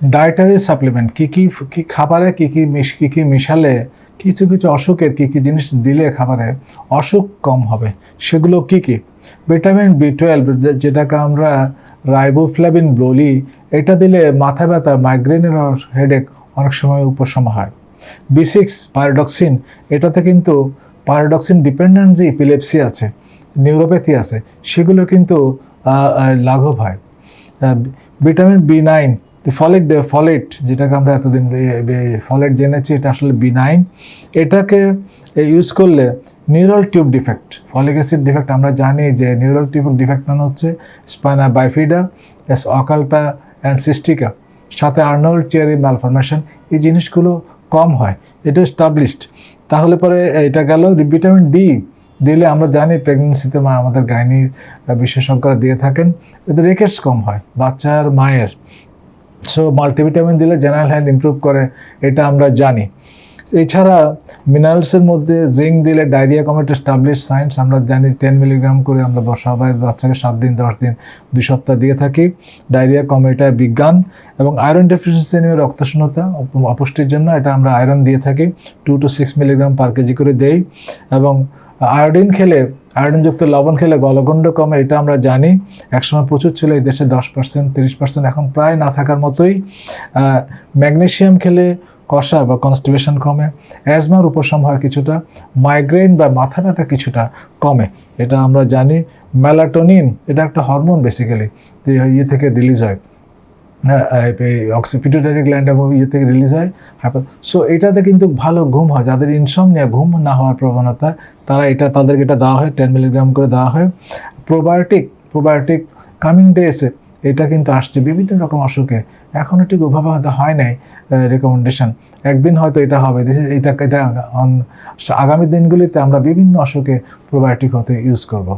Dietary supplement কী কী কী খাবারে কী কী মিশ, কী কী মিশালে কিছু কিছু অসুখের কী কী জিনিস দিলে খাবারে অসুখ কম হবে, সেগুলো কী কী? ভিটামিন বি টুয়েলভ যেটাকে আমরা রাইবোফ্লাভিন বলি, এটা দিলে মাথা ব্যথা মাইগ্রেনের হেডেক অনেক সময় উপশম হয়। বি সিক্স পারাডক্সিন এটাতে কিন্তু পারাডক্সিন ডিপেন্ডেন্ট যে ইপিলেপসি আছে নিউরোপ্যাথি আছে, সেগুলো কিন্তু লাঘব হয়। Vitamin B nine folate folate যেটাকে আমরা এতদিন ফলেট জেনেছি, এটা আসলে বি নাইন এটাকে ইউজ করলে neural tube defect folic acid defect আমরা জানি যে নিউরাল টিউব ডিফেক্ট মানে হচ্ছে স্পাইনা বাইফিডা অকালটা অ্যান্ড সিস্টিকা সাথে আর্নল্ড চেয়ারি ম্যালফরমেশন এই জিনিসগুলো কম হয়, এটা স্টাবলিশড তাহলে পরে এটা গেল ভিটামিন ডি দিলে আমরা জানি প্রেগনেন্সিতে মা আমাদের গাইনির বিশেষজ্ঞরা দিয়ে থাকেন, এদের রেকেটস কম হয়, বাচ্চার, মায়ের। সো মাল্টিভিটামিন দিলে জেনারেল হেলথ ইমপ্রুভ করে, এটা আমরা জানি। এছাড়া মিনারেলসের মধ্যে জিঙ্ক দিলে ডায়রিয়া কমে একটা স্টাবলিশ সায়েন্স আমরা জানি টেন মিলিগ্রাম করে আমরা সবাই বাচ্চাকে সাত দিন, দশ দিন, দুই সপ্তাহ দিয়ে থাকি। ডায়রিয়া কমে, এটা বিজ্ঞান। এবং আয়রন ডেফিসিয়েন্সি নিয়ে রক্তশূন্যতা অপ- অপুষ্টির জন্য এটা আমরা আয়রন দিয়ে থাকি। Two to six milligram per KG করে দেই। এবং আয়োডিন খেলে আয়োডিনযুক্ত লবণ খেলে গলগণ্ড কমে এটা আমরা জানি, একসময় প্রচুর ছিল, এই দেশে দশ পার্সেন্ট তিরিশ পার্সেন্ট এখন প্রায় না থাকার মতোই ম্যাগনেশিয়াম খেলে কষা বা কনস্টিপেশন কমে অ্যাজমার উপশম হয় কিছুটা মাইগ্রেন বা মাথা ব্যথা কিছুটা কমে, এটা আমরা জানি ম্যালাটোনিন এটা একটা হরমোন বেসিক্যালি ইয়ে থেকে রিলিজ হয়। অক্সিপিটুটারি গ্ল্যান্ড এবং ইয়ে থেকে রিলিজ হয়। সো এটাতে কিন্তু ভালো ঘুম হয়। যাদের ইনসমনিয়া ঘুম না হওয়ার প্রবণতা, তারা এটা তাদেরকে এটা দেওয়া হয় টেন মিলিগ্রাম করে দেওয়া হয়। প্রোবায়োটিক প্রোবায়োটিক কামিং ডেসে এটা কিন্তু আসছে বিভিন্ন রকম অসুখে। এখনও ঠিক ওভাবে হয়তো হয় নাই রেকমেন্ডেশন একদিন হয়তো এটা হবে। এটা এটা আগামী দিনগুলিতে আমরা বিভিন্ন অসুখে প্রোবায়োটিক হতে ইউজ করব।